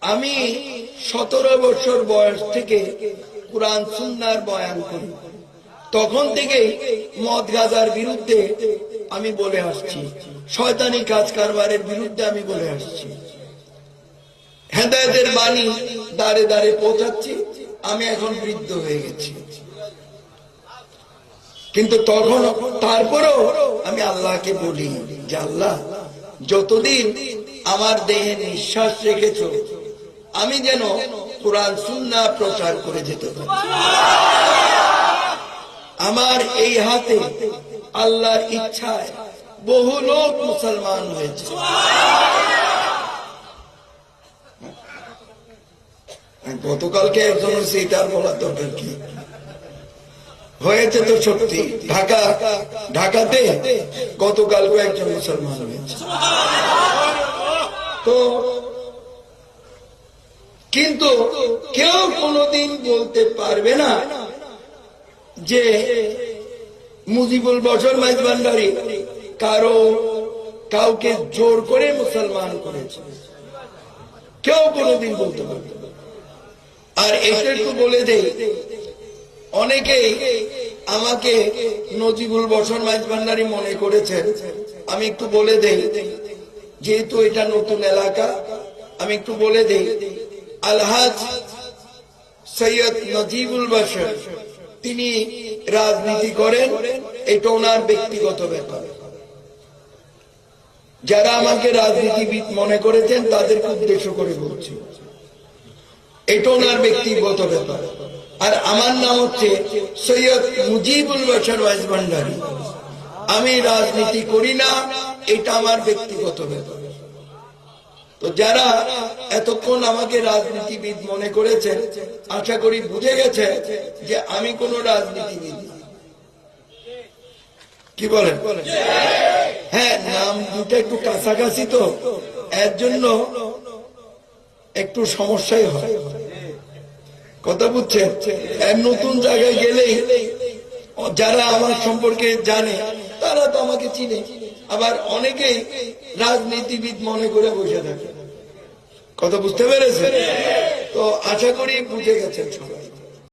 আমি সতেরো বছর বয়স থেকে কোরআন সুন্নার বয়ান করি। তখন থেকেই মদ গাজার বিরুদ্ধে আমি বলে আসছি। শয়তানি কাজ কারবারের বিরুদ্ধে আমি বলে আসছি। হেদায়তের বাণী দাঁড়ে দাঁড়ে পৌঁছাচ্ছি। আমি এখন বৃদ্ধ হয়ে গেছি। কিন্তু তখন, তারপরেও আমি আল্লাহকে বলি যে, আল্লাহ, যতদিন আমার দেহে নিঃশ্বাস রেখেছ আমি যেন কোরআন সুন্না প্রচার করে যেতে পারি। আমার এই হাতে আল্লাহর ইচ্ছায় বহু লোক মুসলমান হয়েছে। গতকালকে একজন আর বলার দরকার কি? হয়েছে তো সত্যি, ঢাকা, ঢাকাতে গতকালকে একজন মুসলমান হয়েছে। তো কেউ কোনোদিন বলতে পারবে না যে মুজিবুল বছর মাইজ ভান্ডারি কারও কাউকে জোর করে মুসলমান করেছে। কেউ কোনোদিন বলতে পারবে আর এটা একটু বলে দেই অনেকেই আমাকে নজিবুল বসন মাইজ ভান্ডারি মনে করেছে আমি একটু বলে দেই, যেহেতু এটা নতুন এলাকা, আমি একটু বলে দেই আলহাজ সৈয়দ নজিবুল বাসর তিনি রাজনীতি করেন, এটা ওনার ব্যক্তিগত ব্যাপার। যারা আমাকে রাজনীতিবিদ মনে করেছেন, তাদেরকে উদ্দেশ্য করে বলছি। এটা ওনার ব্যক্তিগত ব্যাপার। আর আমার নাম হচ্ছে সৈয়দ মুজিবুল বাসার ওয়াইজ ভান্ডারি। আমি রাজনীতি করি না, এটা আমার ব্যক্তিগত ব্যাপার। তো যারা এতক্ষণ আমাকে রাজনীতিবিদ মনে করেছেন, আশা করি বুঝে গেছে যে আমি কোনো রাজনীতিবিদ কি বলেন? হ্যাঁ নাম দুটো একটু কাছাকাছি তো। এর জন্য একটু সমস্যাই হয়। কথা বুঝছেন? এর নতুন জায়গায় গেলেই যারা আমার সম্পর্কে জানে, তারা তো আমাকে চিনে। আবার অনেকেই রাজনীতিবিদ মনে করে বসে থাকে। কথা বুঝতে পেরেছে তো আশা করি বুঝে গেছেন সবাই।